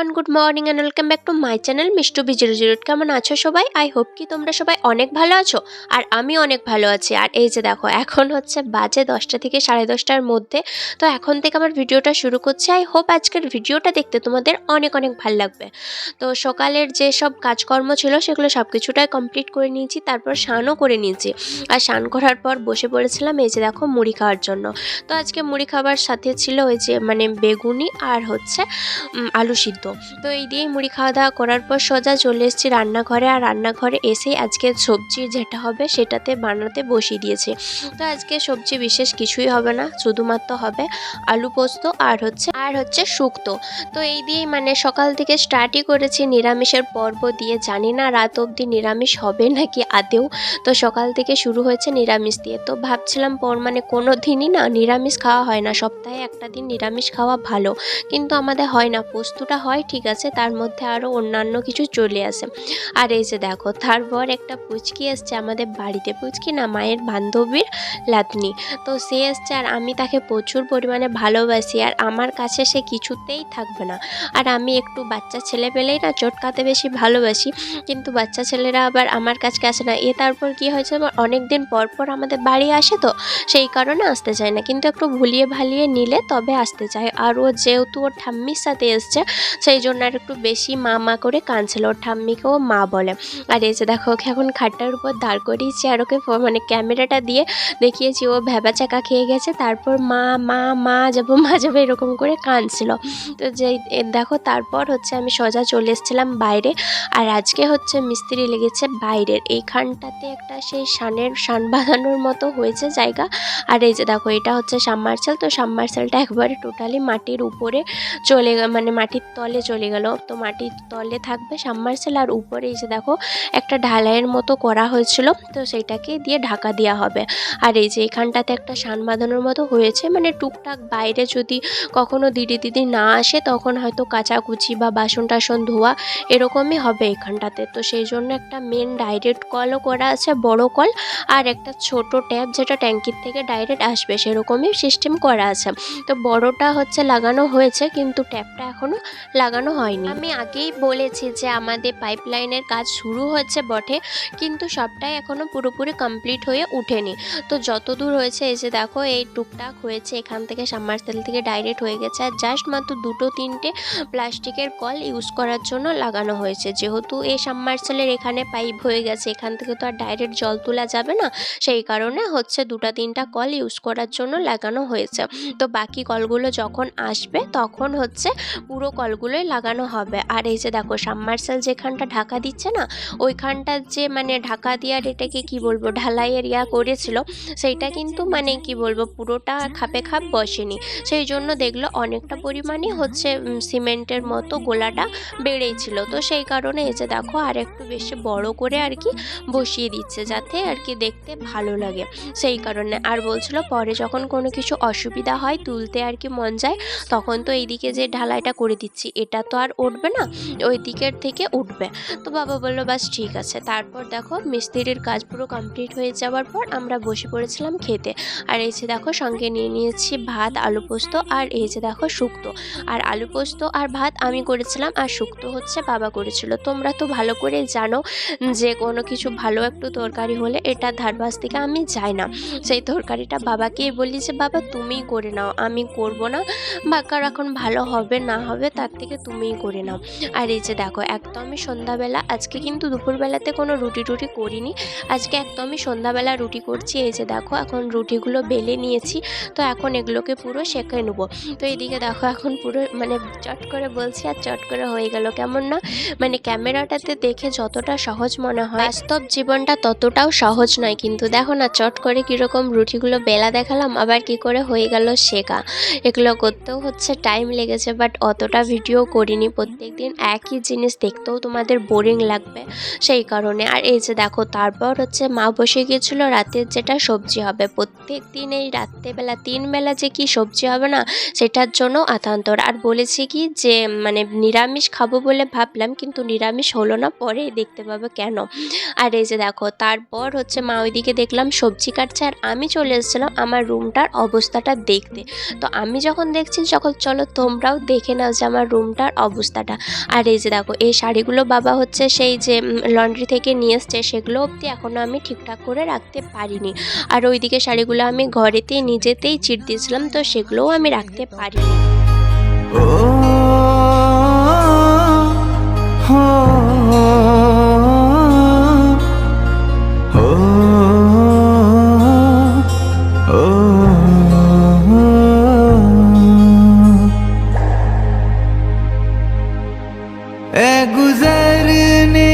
Everyone good morning and welcome back to my channel Mishtu B zero zero কেমন আছো সবাই? I hope কি তোমরা সবাই অনেক ভালো আছো আর আমি অনেক ভালো আছি। আর এই যে দেখো, এখন হচ্ছে বাজে দশটা থেকে সাড়ে দশটার মধ্যে। তো এখন থেকে আমার ভিডিওটা শুরু করছি। আই হোপ আজকের ভিডিওটা দেখতে তোমাদের অনেক অনেক ভালো লাগবে। তো সকালের যে সব কাজকর্ম ছিল, সেগুলো সব কিছুটাই কমপ্লিট করে নিয়েছি, তারপর স্নানও করে নিয়েছি। আর স্নান করার পর বসে পড়েছিলাম এই যে দেখো মুড়ি খাওয়ার জন্য। তো আজকে মুড়ি খাবার সাথে ছিল ওই যে মানে বেগুনি আর হচ্ছে আলু সিদ্ধ। তো এই দিয়েই মুড়ি খাওয়া দাওয়া করার পর সোজা চলে এসেছি রান্নাঘরে। আর রান্নাঘরে এসেই আজকে সবজি যেটা হবে সেটাতে বানাতে বসিয়ে দিয়েছি। তো আজকে সবজি বিশেষ কিছুই হবে না, শুধুমাত্র হবে আলু পোস্ত আর হচ্ছে আর হচ্ছে শুক্তো। তো এই দিয়েই মানে সকাল থেকে স্টার্টই করেছি নিরামিষের পর্ব দিয়ে। জানি না রাত অবধি নিরামিষ হবে নাকি আদেও। তো সকাল থেকে শুরু হয়েছে নিরামিষ দিয়ে। তো ভাবছিলাম পর মানে কোনো দিনই না নিরামিষ খাওয়া হয় না। সপ্তাহে একটা দিন নিরামিষ খাওয়া ভালো। কিন্তু আমাদের হয় না। পোস্তটা হয় ঠিক আছে, তার মধ্যে আরও অন্যান্য কিছু চলে আসে। আর এই যে দেখো, তারপর একটা পুচকি এসছে আমাদের বাড়িতে। পুচকি না, মায়ের বান্ধবীর লাতনি তো সে এসছে আর আমি তাকে প্রচুর পরিমাণে ভালোবাসি আর আমার কাছে সে কিছুতেই থাকবে না। আর আমি একটু বাচ্চা ছেলে পেলেই না চটকাতে বেশি ভালোবাসি, কিন্তু বাচ্চা ছেলেরা আবার আমার কাছে আসে না। এ তারপর কি হয়েছে অনেক দিন পর পর আমাদের বাড়ি আসে তো, সেই কারণে আসতে চায় না। কিন্তু একটু ভুলিয়ে ভালিয়ে নিলে তবে আসতে চায়। আর ও যেহেতু ওর ঠাম্মির সাথে এসছে সেই জন্য আর একটু বেশি মা মা করে কাঁদছিল ওর ঠাম্মিকেও মা বলে। আর এই যে দেখো, ওকে এখন খাটটার উপর দাঁড় করিয়েছি আর ওকে মানে ক্যামেরাটা দিয়ে দেখিয়েছি, ও ভেবা চাকা খেয়ে গেছে, তারপর মা মা মা যাব মা যাব এরকম করে কাঁদছিল। তো যে দেখো, তারপর হচ্ছে আমি সোজা চলে এসেছিলাম বাইরে, আর আজকে হচ্ছে মিস্ত্রি লেগেছে বাইরের। এইখানটাতে একটা সেই সানের সান বাঁধানোর মতো হয়েছে জায়গা। আর এই যে দেখো, এটা হচ্ছে সাবমার্সেল তো সাবমার্সেলটা একবারে টোটালি মাটির উপরে চলে মানে মাটির তলে চলে গেল। তো মাটির তলে থাকবে সাবমার্সেল আর উপরে যে দেখো, একটা ঢালাইয়ের মতো করা হয়েছিল। তো সেইটাকে দিয়ে ঢাকা দেওয়া হবে। আর এই যে এখানটাতে একটা সান বাঁধানোর মতো হয়েছে। মানে টুকটাক বাইরে যদি কখনো দিদি দিদি না আসে, তখন হয়তো কাচাকুচি বা বাসন টাসন ধোয়া এরকমই হবে এখানটাতে। তো সেই জন্য একটা মেন ডাইরেক্ট কলও করা আছে, বড় কল আর একটা ছোট ট্যাপ যেটা ট্যাঙ্কির থেকে ডাইরেক্ট আসবে, সেরকমই সিস্টেম করা আছে। তো বড়টা হচ্ছে লাগানো হয়েছে, কিন্তু ট্যাপটা এখনও লাগানো হয়নি। আমি আগেই বলেছি যে আমাদের পাইপলাইনের কাজ শুরু হচ্ছে বটে, কিন্তু সবটাই এখনও পুরোপুরি কমপ্লিট হয়ে উঠেনি তো যত দূর হয়েছে এসে দেখো, এই টুকটাক হয়েছে, এখান থেকে সাবমার্সেল থেকে ডাইরেক্ট হয়ে গেছে। আর জাস্ট মাত্র দুটো তিনটে প্লাস্টিকের কল ইউজ করার জন্য লাগানো হয়েছে। যেহেতু এই সাবমার্সেলের এখানে পাইপ হয়ে গেছে, এখান থেকে তো আর ডাইরেক্ট জল তোলা যাবে না। সেই কারণে হচ্ছে দুটা তিনটা কল ইউজ করার জন্য লাগানো হয়েছে। তো বাকি কলগুলো যখন আসবে, তখন হচ্ছে পুরো কলগুলোই লাগানো হবে। আর এই যে দেখো সাবমার্সেল যেখানটা ঢাকা দিচ্ছে না, ওইখানটা যে মানে ঢাকা দেওয়ার এটাকে কি বলব ঢালাইয়ের ইয়া করেছিল, সেইটা কিন্তু মানে কি বলব, পুরোটা খাপে খাপ বসেনি। সেই জন্য দেখল অনেকটা পরিমাণে হচ্ছে সিমেন্টের মতো গোলাটা বেড়েই ছিল তো সেই কারণে এই যে দেখো, আর একটু বেশি বড় করে আর কি বসিয়ে দিচ্ছে, যাতে আর কি দেখতে ভালো লাগে। সেই কারণে আর বলছিল পরে যখন কোনো কিছু অসুবিধা হয়, তুলতে আর কি মন যায়, তখন তো এইদিকে যে ঢালাইটা করে দিচ্ছি এটা তো আর উঠবে না, ওই দিকের থেকে উঠবে। তো বাবা বলল, বাস ঠিক আছে। তারপর দেখো মিস্ত্রির কাজ পুরো কমপ্লিট হয়ে যাওয়ার পর আমরা বসে পড়েছিলাম খেতে। আর এই যে দেখো সঙ্গে নিয়ে নিয়েছি ভাত, আলু পোস্ত আর এই যে দেখো শুক্তো। আর আলু পোস্ত আর ভাত আমি করেছিলাম আর শুক্তো হচ্ছে বাবা করেছিল। তোমরা তো ভালো করে জানো যে কোনো কিছু ভালো একটু তরকারি হলে এটা ধারবাস থেকে আমি যাই না। সেই তরকারিটা বাবাকেই বলি যে, বাবা তুমিই করে নাও, আমি করব না। বা কার এখন ভালো হবে না হবে তার থেকে তুমিই করে নাও। আর এই যে দেখো, একদমই সন্ধ্যাবেলা, আজকে কিন্তু দুপুরবেলাতে কোনো রুটি টুটি করিনি। আজকে একদমই সন্ধ্যাবেলা রুটি করছি, এই যে দেখো, এখন রুটিগুলো বেলে নিয়েছি। তো এখন এগুলোকে পুরো সেঁকে নেব। তো এদিকে দেখো, এখন পুরো মানে চট করে বলছি আর চট করে হয়ে গেল। কেমন না? মানে ক্যামেরাটাতে দেখে যতটা সহজ মনে হয়, বাস্তব জীবনটা ততটাও সহজ নয় কিন্তু। দেখো না, চট করে কীরকম রুটিগুলো বেলা দেখালাম, আবার কি করে হয়ে গেল শেখা এগুলো করতেও হচ্ছে টাইম লেগেছে বাট অতটা ভিডিও করিনি প্রত্যেক দিন একই জিনিস দেখতেও তোমাদের বোরিং লাগবে। সেই কারণে, আর এই যে দেখো, তারপর হচ্ছে মা বসে গিয়েছিল রাতের যেটা সবজি হবে। প্রত্যেক দিন এই রাত্রেবেলা তিন বেলা যে কি সবজি হবে না, সেটার জন্য আতান্তর। আর বলেছি কি যে মানে নিরামিষ খাব বলে ভাবলাম, কিন্তু নিরামিষ হলো না, পরে দেখতে পাবে কেন। আর এই যে দেখো, তারপর হচ্ছে মা ওইদিকে দেখলাম সবজি কাটছে, আর আমি চলে এসেছিলাম আমার রুমটার অবস্থাটা দেখতে। তো আমি যখন দেখছি, যখন চলো তোমরাও দেখে নাও যে আমার রুম মনটার অবস্থাটা আর এই যে দেখো এই শাড়িগুলো বাবা হচ্ছে সেই যে লন্ড্রি থেকে নিয়ে এসছে সেগুলো অবধি এখনও আমি ঠিকঠাক করে রাখতে পারিনি আর ওইদিকে শাড়িগুলো আমি ঘরেতে নিজেতেই চিট দিয়েছিলাম তো সেগুলোও আমি রাখতে পারিনি ओ اے گزرنے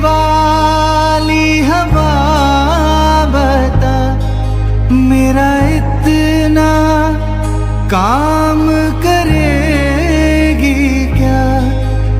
والی ہوا بتا، میرا اتنا کام کرے گی کیا؟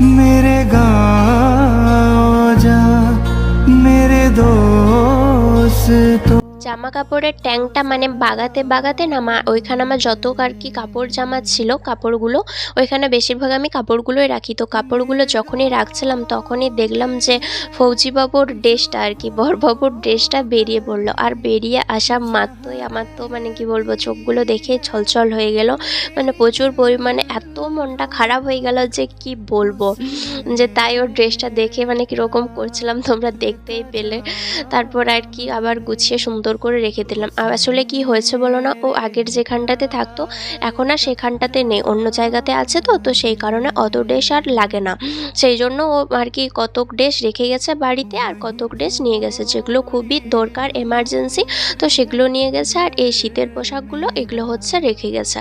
میرے گاؤں جا، میرے دوست تو জামা কাপড়ের ট্যাংটা মানে বাগাতে বাগাতে না, মা, ওইখানে আমার যত আর কি কাপড় জামা ছিল, কাপড়গুলো, ওইখানে বেশিরভাগ আমি কাপড়গুলোই রাখি। তো কাপড়গুলো যখনই রাখছিলাম তখনই দেখলাম যে ফৌজিবাবুর ড্রেসটা আর কি, বরবাবুর ড্রেসটা বেরিয়ে পড়ল। আর বেরিয়ে আসা মাত্রই আমার তো মানে কি বলব, চোখগুলো দেখে ছলছল হয়ে গেল। মানে প্রচুর পরিমাণে এত মনটা খারাপ হয়ে গেল যে কি বলব? যে তাই ওর ড্রেসটা দেখে মানে কীরকম করছিলাম তোমরা দেখতেই পেলে। তারপর আর কি আবার গুছিয়ে সুন্দর করে রেখে দিলাম। আর আসলে কি হয়েছে বলো না? ও আগের যেখানটাতে থাকতো, এখন আর সেখানটাতে নেই। অন্য জায়গাতে আছে তো তো সেই কারণে অত ড্রেস আর লাগে না। সেই জন্য ও আর কি কতক ড্রেস রেখে গেছে বাড়িতে আর কতক ড্রেস নিয়ে গেছে। যেগুলো খুবই দরকার এমার্জেন্সি তো সেগুলো নিয়ে গেছে। আর এই শীতের পোশাকগুলো এগুলো হচ্ছে রেখে গেছে।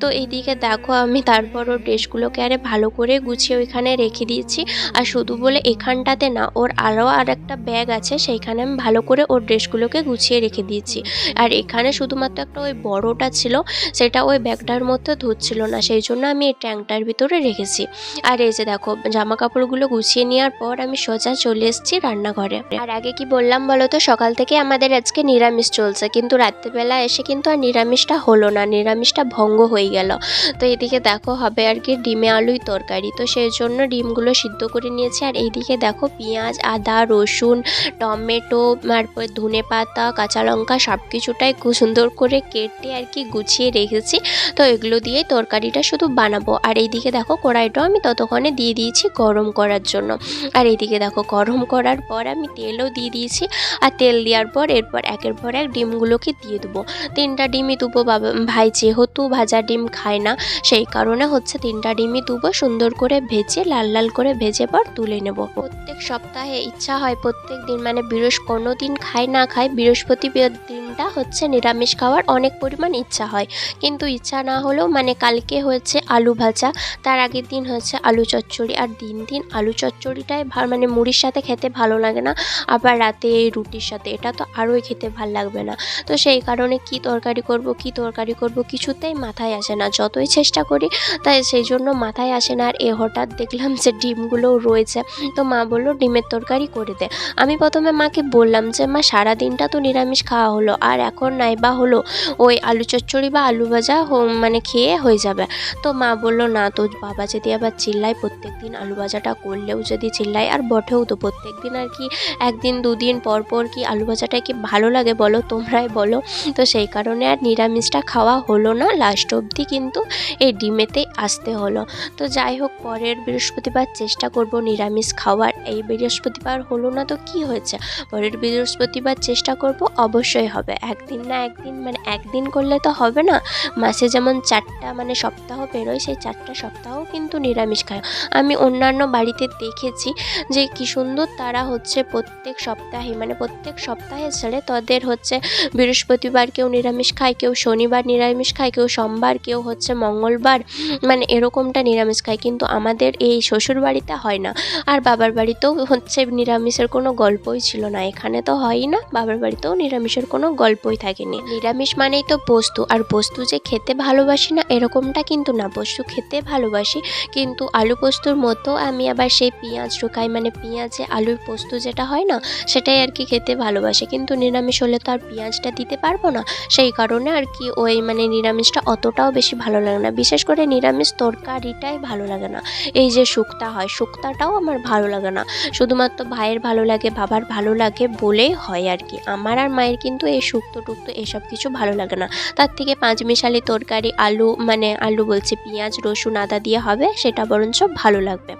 তো এইদিকে দেখো আমি তারপর ওর ড্রেসগুলোকে আরে ভালো করে গুছিয়ে ওইখানে রেখে দিয়েছি। আর শুধু বলে এখানটাতে না, ওর আরও আর একটা ব্যাগ আছে, সেইখানে আমি ভালো করে ওর ড্রেসগুলোকে গুছিয়ে রেখে দিয়েছি। আর এখানে শুধুমাত্র একটা ওই বড়টা ছিল, সেটা ওই ব্যাগটার মধ্যে ধরছিল না, সেই জন্য আমি এই ট্যাঙ্কটার ভিতরে রেখেছি। আর এই যে দেখো জামা কাপড়গুলো গুছিয়ে নেওয়ার পর আমি সোজা চলে এসেছি রান্নাঘরে। আর আগে কি বললাম বলো তো, সকাল থেকে আমাদের আজকে নিরামিষ চলছে, কিন্তু রাত্রিবেলা এসে কিন্তু আর নিরামিষটা হলো না, নিরামিষটা ভঙ্গ হয়ে গেল। তো এদিকে দেখো হবে আর কি, ডিমে আলুই তরকারি। তো সেই জন্য ডিমগুলো সিদ্ধ করে নিয়েছি। আর এইদিকে দেখো পেঁয়াজ, আদা, রসুন, টমেটো, তারপর ধনে পাতা, কাঁচা লঙ্কা সব কিছুটাই সুন্দর করে কেটে আর কি গুছিয়ে রেখেছি। তো এগুলো দিয়েই তরকারিটা শুধু বানাবো। আর এইদিকে দেখো কড়াইটাও আমি ততক্ষণে দিয়ে দিয়েছি গরম করার জন্য। আর এইদিকে দেখো গরম করার পর আমি তেলও দিয়ে দিয়েছি। আর তেল দেওয়ার পর এরপর একের পর এক ডিমগুলোকে দিয়ে দেবো। তিনটা ডিমই দেবো বাবা ভাই যেহেতু ভাজা ডিম খায় না, সেই কারণে হচ্ছে তিনটা ডিমই দেবো, সুন্দর করে ভেজে, লাল লাল করে ভেজে পর তুলে নেব। প্রত্যেক সপ্তাহে ইচ্ছা হয় প্রত্যেক দিন মানে বৃহস্প কোনো দিন খাই না খাই, বৃহস্পতিবার দিনটা হচ্ছে নিরামিষ খাওয়ার অনেক পরিমাণ ইচ্ছা হয়। কিন্তু ইচ্ছা না হলেও মানে কালকে হয়েছে আলু ভাজা, তার আগের দিন হয়েছে আলু চচ্চড়ি, আর দিন দিন আলু চচ্চড়িটাই মানে মুড়ির সাথে খেতে ভালো লাগে না, আবার রাতে এই রুটির সাথে, এটা তো আরোই খেতে ভালো লাগবে না। তো সেই কারণে কি তরকারি করব, কি তরকারি করব কিছুতেই মাথায় আসে না, যতই চেষ্টা করি তাই সেই জন্য মাথায় আসে না। আর এ হঠাৎ দেখলাম যে ডিমগুলোও রয়েছে। তো মা বলল, ডিমের তরকারি করে দে। আমি প্রথমে মাকে বললাম যে, মা সারা দিনটা তো নিরামিষ খাওয়া হলো। আর এখন নাই বা হলো, ওই আলু চচ্চড়ি বা আলু ভাজা মানে খেয়ে হয়ে যাবে। তো মা বলল, না, তো বাবা যদি আবার চিল্লায় প্রত্যেক দিন আলু ভাজাটা করলেও যদি চিল্লায়, আর বটেও তো প্রত্যেক দিন আর কি, একদিন দুদিন পর পর কি আলু ভাজাটা কি ভালো লাগে বলো, তোমরাই বলো। তো সেই কারণে আর নিরামিষটা খাওয়া হলো না। লাস্ট অবধি কিন্তু এই ডিমেতেই আসতে হলো। তো যাই হোক, পরের বৃহস্পতিবার চেষ্টা করব নিরামিষ খাওয়ার। এই বৃহস্পতিবার হলো না তো কি হয়েছে? পরের বৃহস্পতিবার চেষ্টা করব, অবশ্যই হবে। একদিন না একদিন মানে একদিন করলে তো হবে না। মাসে যেমন চারটা মানে সপ্তাহ বেরোয়, সেই চারটা সপ্তাহ কিন্তু নিরামিষ খায়। আমি অন্যান্য বাড়িতে দেখেছি যে কি সুন্দর তারা হচ্ছে প্রত্যেক সপ্তাহে মানে প্রত্যেক সপ্তাহে ছেড়ে তাদের হচ্ছে বৃহস্পতিবার কেউ নিরামিষ খায়, কেউ শনিবার নিরামিষ খায়, কেউ সোমবার, কেউ হচ্ছে মঙ্গলবার। মানে এরকমটা নিরামিষ খায়, কিন্তু আমাদের এই শ্বশুর বাড়িতে হয় না। আর বাবার বাড়িতেও হচ্ছে নিরামিষের কোনো গল্পই ছিল না। এখানে তো হয়ই না, বাবার বাড়িতেও নিরামিষের কোনো গল্পই থাকেনি। নিরামিষ মানেই তো বস্তু আর বস্তু যে খেতে ভালোবাসি না, এরকমটা কিন্তু না। বস্তু খেতে ভালোবাসি, কিন্তু আলু পোস্তর মতো আমি আবার সেই পেঁয়াজ ঢোকাই মানে পেঁয়াজে আলুর পোস্ত যেটা হয় না, সেটাই আর কি খেতে ভালোবাসি। কিন্তু নিরামিষ হলে তো আর পেঁয়াজটা দিতে পারব না, সেই কারণে আর কি ওই মানে নিরামিষটা অতটাও বেশি ভালো লাগে না। বিশেষ করে নিরামিষ তরকারিটাই ভালো লাগে না। এই যে শুক্তা হয়, শুক্তাটাও আমার ভালো লাগে না। শুধুমাত্র ভাইয়ের ভালো লাগে, বাবার ভালো লাগে বলেই হয় আর কি আমার আর মায়ের কিন্তু এই শুক্তো টুক্তো এসব কিছু ভালো লাগে না। তার থেকে পাঁচ মিশালি তরকারি, আলু মানে আলু বলছি, পেঁয়াজ, রসুন, আদা দিয়ে হবে, সেটা বরঞ্চ ভালো লাগবে।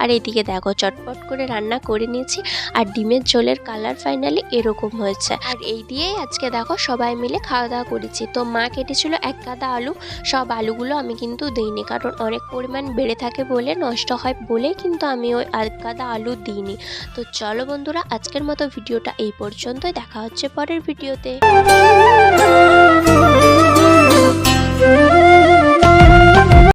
আর এইদিকে দেখো, চটপট করে রান্না করে নিয়েছি, আর ডিমের ঝোলের কালার ফাইনালি এরকম হয়েছে। আর এই দিয়েই আজকে দেখো সবাই মিলে খাওয়া দাওয়া করেছি। তো মা কেটেছিল এক গাদা আলু, সব আলুগুলো আমি কিন্তু দিইনি, কারণ অনেক পরিমাণ বেড়ে থাকে বলে, নষ্ট হয় বলে কিন্তু আমি ওই আলকাদা আলু দিইনি। তো চলো বন্ধুরা, আজকের মতো ভিডিওটা এই পর্যন্তই, দেখা হচ্ছে পরের ভিডিওতে।